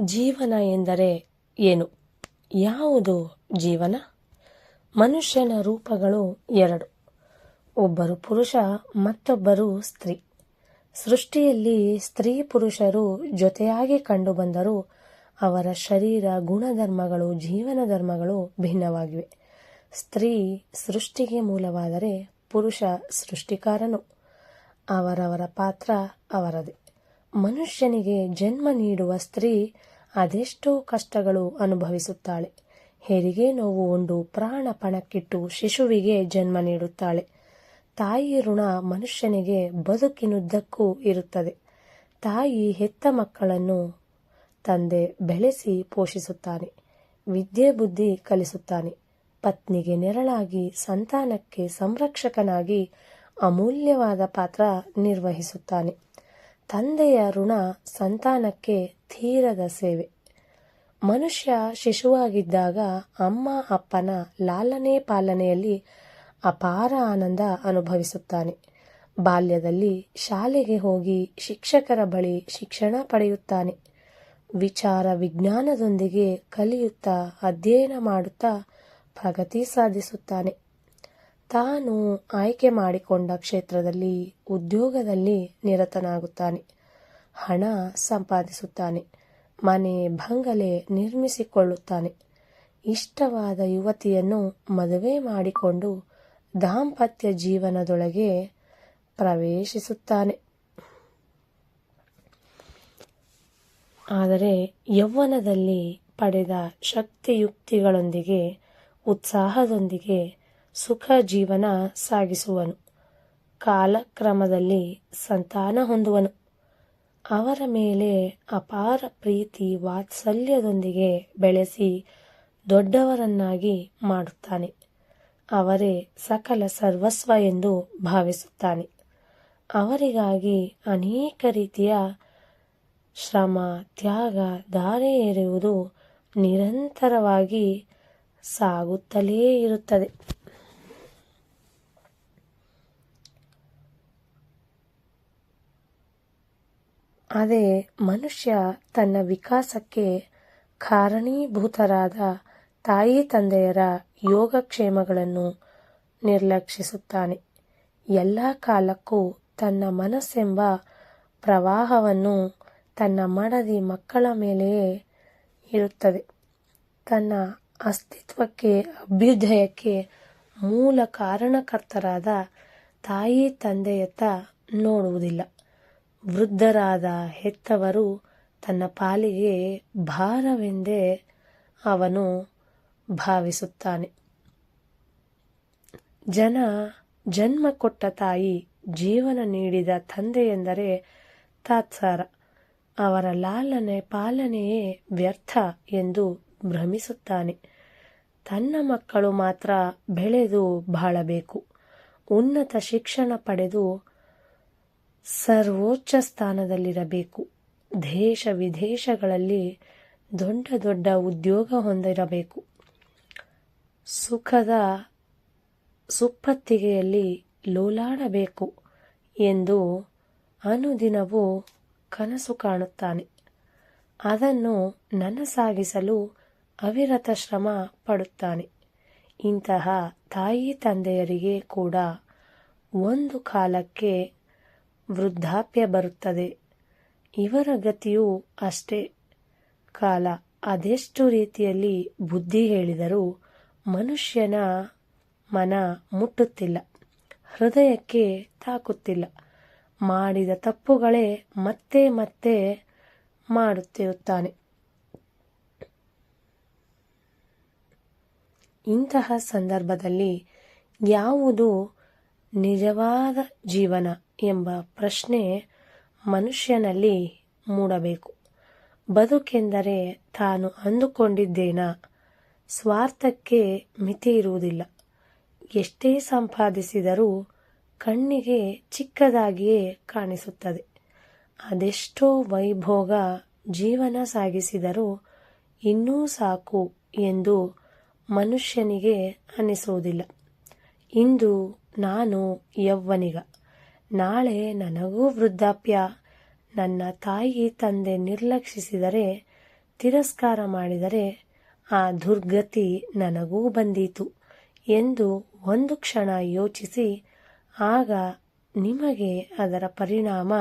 ಜೀವನ ಎಂದರೆ ಏನು? ಯಾವುದು ಜೀವನ? ಮನುಷ್ಯನ ರೂಪಗಳು ಎರಡು. ಒಬ್ಬರು ಪುರುಷ, ಮತ್ತೊಬ್ಬರು ಸ್ತ್ರೀ. ಸೃಷ್ಟಿಯಲ್ಲಿ ಸ್ತ್ರೀ ಪುರುಷರು ಜೊತೆಯಾಗಿ ಕಂಡುಬಂದರೂ ಅವರ ಶರೀರ, ಗುಣಧರ್ಮಗಳು, ಜೀವನ ಧರ್ಮಗಳು ಭಿನ್ನವಾಗಿವೆ. ಸ್ತ್ರೀ ಸೃಷ್ಟಿಗೆ ಮೂಲವಾದರೆ ಪುರುಷ ಸೃಷ್ಟಿಕಾರನು. ಅವರವರ ಪಾತ್ರ ಅವರದೇ. ಮನುಷ್ಯನಿಗೆ ಜನ್ಮ ನೀಡುವ ಸ್ತ್ರೀ ಅದೆಷ್ಟೋ ಕಷ್ಟಗಳು ಅನುಭವಿಸುತ್ತಾಳೆ. ಹೆರಿಗೆ ನೋವು ಉಂಡು ಪ್ರಾಣ ಶಿಶುವಿಗೆ ಜನ್ಮ ನೀಡುತ್ತಾಳೆ. ತಾಯಿ ಋಣ ಮನುಷ್ಯನಿಗೆ ಬದುಕಿನುದ್ದಕ್ಕೂ ಇರುತ್ತದೆ. ತಾಯಿ ಹೆತ್ತ ಮಕ್ಕಳನ್ನು ತಂದೆ ಬೆಳೆಸಿ ಪೋಷಿಸುತ್ತಾನೆ. ವಿದ್ಯೆ ಬುದ್ಧಿ ಕಲಿಸುತ್ತಾನೆ. ಪತ್ನಿಗೆ ನೆರಳಾಗಿ ಸಂತಾನಕ್ಕೆ ಸಂರಕ್ಷಕನಾಗಿ ಅಮೂಲ್ಯವಾದ ಪಾತ್ರ ನಿರ್ವಹಿಸುತ್ತಾನೆ. ತಂದೆಯ ಋಣ ಸಂತಾನಕ್ಕೆ ತೀರದ ಸೇವೆ. ಮನುಷ್ಯ ಶಿಶುವಾಗಿದ್ದಾಗ ಅಮ್ಮ ಅಪ್ಪನ ಲಾಲನೆ ಪಾಲನೆಯಲ್ಲಿ ಅಪಾರ ಆನಂದ ಅನುಭವಿಸುತ್ತಾನೆ. ಬಾಲ್ಯದಲ್ಲಿ ಶಾಲೆಗೆ ಹೋಗಿ ಶಿಕ್ಷಕರ ಬಳಿ ಶಿಕ್ಷಣ ಪಡೆಯುತ್ತಾನೆ. ವಿಚಾರ ವಿಜ್ಞಾನದೊಂದಿಗೆ ಕಲಿಯುತ್ತಾ ಅಧ್ಯಯನ ಮಾಡುತ್ತಾ ಪ್ರಗತಿ ಸಾಧಿಸುತ್ತಾನೆ. ತಾನು ಆಯ್ಕೆ ಮಾಡಿಕೊಂಡ ಕ್ಷೇತ್ರದಲ್ಲಿ, ಉದ್ಯೋಗದಲ್ಲಿ ನಿರತನಾಗುತ್ತಾನೆ. ಹಣ ಸಂಪಾದಿಸುತ್ತಾನೆ. ಮನೆ ಬಂಗಲೆ ನಿರ್ಮಿಸಿಕೊಳ್ಳುತ್ತಾನೆ. ಇಷ್ಟವಾದ ಯುವತಿಯನ್ನು ಮದುವೆ ಮಾಡಿಕೊಂಡು ದಾಂಪತ್ಯ ಜೀವನದೊಳಗೆ ಪ್ರವೇಶಿಸುತ್ತಾನೆ. ಆದರೆ ಯೌವನದಲ್ಲಿ ಪಡೆದ ಶಕ್ತಿಯುಕ್ತಿಗಳೊಂದಿಗೆ, ಉತ್ಸಾಹದೊಂದಿಗೆ ಸುಖ ಜೀವನ ಸಾಗಿಸುವನು. ಕಾಲಕ್ರಮದಲ್ಲಿ ಸಂತಾನ ಹೊಂದುವನು. ಅವರ ಮೇಲೆ ಅಪಾರ ಪ್ರೀತಿ ವಾತ್ಸಲ್ಯದೊಂದಿಗೆ ಬೆಳೆಸಿ ದೊಡ್ಡವರನ್ನಾಗಿ ಮಾಡುತ್ತಾನೆ. ಅವರೇ ಸಕಲ ಸರ್ವಸ್ವ ಎಂದು ಭಾವಿಸುತ್ತಾನೆ. ಅವರಿಗಾಗಿ ಅನೇಕ ರೀತಿಯ ಶ್ರಮ, ತ್ಯಾಗ, ಧಾರೆ ಎರೆಯುವುದು ನಿರಂತರವಾಗಿ ಸಾಗುತ್ತಲೇ ಇರುತ್ತದೆ. ಅದೇ ಮನುಷ್ಯ ತನ್ನ ವಿಕಾಸಕ್ಕೆ ಕಾರಣೀಭೂತರಾದ ತಾಯಿ ತಂದೆಯರ ಯೋಗಕ್ಷೇಮಗಳನ್ನು ನಿರ್ಲಕ್ಷಿಸುತ್ತಾನೆ. ಎಲ್ಲ ಕಾಲಕ್ಕೂ ತನ್ನ ಮನಸ್ಸೆಂಬ ಪ್ರವಾಹವನ್ನು ತನ್ನ ಮಡದಿ ಮಕ್ಕಳ ಮೇಲೆಯೇ ಇರುತ್ತದೆ. ತನ್ನ ಅಸ್ತಿತ್ವಕ್ಕೆ ಅಭ್ಯುದಯಕ್ಕೆ ಮೂಲ ಕಾರಣಕರ್ತರಾದ ತಾಯಿ ತಂದೆಯತ್ತ ನೋಡುವುದಿಲ್ಲ. ವೃದ್ಧರಾದ ಹೆತ್ತವರು ತನ್ನ ಪಾಲಿಗೆ ಭಾರವೆಂದೇ ಅವನು ಭಾವಿಸುತ್ತಾನೆ. ಜನ ಜನ್ಮ ಕೊಟ್ಟ ತಾಯಿ ಜೀವನ ನೀಡಿದ ತಂದೆಯೆಂದರೆ ತಾತ್ಸಾರ. ಅವರ ಲಾಲನೆ ಪಾಲನೆಯೇ ವ್ಯರ್ಥ ಎಂದು ಭ್ರಮಿಸುತ್ತಾನೆ. ತನ್ನ ಮಕ್ಕಳು ಮಾತ್ರ ಬೆಳೆದು ಬಾಳಬೇಕು. ಉನ್ನತ ಶಿಕ್ಷಣ ಪಡೆದು ಸರ್ವೋಚ್ಚ ಸ್ಥಾನದಲ್ಲಿರಬೇಕು ದೇಶ ವಿದೇಶಗಳಲ್ಲಿ ದೊಡ್ಡ ದೊಡ್ಡ ಉದ್ಯೋಗ ಹೊಂದಿರಬೇಕು. ಸುಖದ ಸುಪ್ಪತ್ತಿಗೆಯಲ್ಲಿ ಲೋಲಾಡಬೇಕು ಎಂದು ಅನುದಿನವೂ ಕನಸು ಕಾಣುತ್ತಾನೆ. ಅದನ್ನು ನನಸಾಗಿಸಲು ಅವಿರತ ಶ್ರಮ ಪಡುತ್ತಾನೆ. ಇಂತಹ ತಾಯಿ ತಂದೆಯರಿಗೆ ಕೂಡ ಒಂದು ಕಾಲಕ್ಕೆ ವೃದ್ಧಾಪ್ಯ ಬರುತ್ತದೆ. ಇವರ ಗತಿಯೂ ಅಷ್ಟೇ. ಕಾಲ ಅದೆಷ್ಟು ರೀತಿಯಲ್ಲಿ ಬುದ್ಧಿ ಹೇಳಿದರೂ ಮನುಷ್ಯನ ಮನ ಮುಟ್ಟುತ್ತಿಲ್ಲ. ಹೃದಯಕ್ಕೆ ತಾಕುತ್ತಿಲ್ಲ. ಮಾಡಿದ ತಪ್ಪುಗಳೇ ಮತ್ತೆ ಮತ್ತೆ ಮಾಡುತ್ತಿರುತ್ತಾನೆ. ಇಂತಹ ಸಂದರ್ಭದಲ್ಲಿ ಯಾವುದು ನಿಜವಾದ ಜೀವನ ಎಂಬ ಪ್ರಶ್ನೆ ಮನುಷ್ಯನಲ್ಲಿ ಮೂಡಬೇಕು. ಬದುಕೆಂದರೆ ತಾನು ಅಂದುಕೊಂಡಿದ್ದೇನಾ? ಸ್ವಾರ್ಥಕ್ಕೆ ಮಿತಿ ಇರುವುದಿಲ್ಲ. ಎಷ್ಟೇ ಸಂಪಾದಿಸಿದರೂ ಕಣ್ಣಿಗೆ ಚಿಕ್ಕದಾಗಿಯೇ ಕಾಣಿಸುತ್ತದೆ. ಅದೆಷ್ಟೋ ವೈಭೋಗ ಜೀವನ ಸಾಗಿಸಿದರೂ ಇನ್ನೂ ಸಾಕು ಎಂದು ಮನುಷ್ಯನಿಗೆ ಅನಿಸುವುದಿಲ್ಲ. ಇಂದು ನಾನು ಯೌವನಿಗ. ನಾಳೆ ನನಗೂ ವೃದ್ಧಾಪ್ಯ. ನನ್ನ ತಾಯಿ ತಂದೆ ನಿರ್ಲಕ್ಷಿಸಿದರೆ, ತಿರಸ್ಕಾರ ಮಾಡಿದರೆ, ಆ ದುರ್ಗತಿ ನನಗೂ ಬಂದೀತು ಎಂದು ಒಂದು ಕ್ಷಣ ಯೋಚಿಸಿ, ಆಗ ನಿಮಗೆ ಅದರ ಪರಿಣಾಮ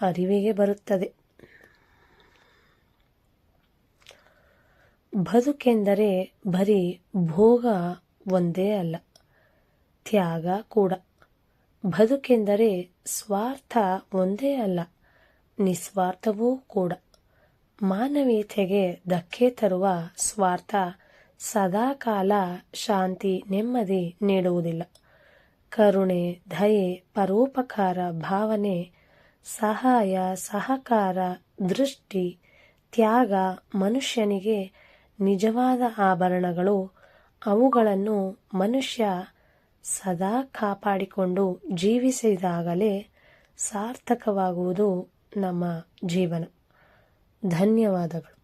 ಅರಿವಿಗೆ ಬರುತ್ತದೆ. ಬದುಕೆಂದರೆ ಬರೀ ಭೋಗ ಒಂದೇ ಅಲ್ಲ. ತ್ಯಾಗ ಕೂಡ. ಬದುಕೆಂದರೆ ಸ್ವಾರ್ಥ ಒಂದೇ ಅಲ್ಲ, ನಿಸ್ವಾರ್ಥವೂ ಕೂಡ. ಮಾನವೀಯತೆಗೆ ಧಕ್ಕೆ ತರುವ ಸ್ವಾರ್ಥ ಸದಾಕಾಲ ಶಾಂತಿ, ನೆಮ್ಮದಿ ನೀಡುವುದಿಲ್ಲ. ಕರುಣೆ, ದಯೆ, ಪರೋಪಕಾರ, ಭಾವನೆ, ಸಹಾಯ, ಸಹಕಾರ, ದೃಷ್ಟಿ, ತ್ಯಾಗ ಮನುಷ್ಯನಿಗೆ ನಿಜವಾದ ಆಭರಣಗಳು, ಅವುಗಳನ್ನು ಮನುಷ್ಯ ಸದಾ ಕಾಪಾಡಿಕೊಂಡು ಜೀವಿಸಿದಾಗಲೇ ಸಾರ್ಥಕವಾಗುವುದು ನಮ್ಮ ಜೀವನ. ಧನ್ಯವಾದಗಳು.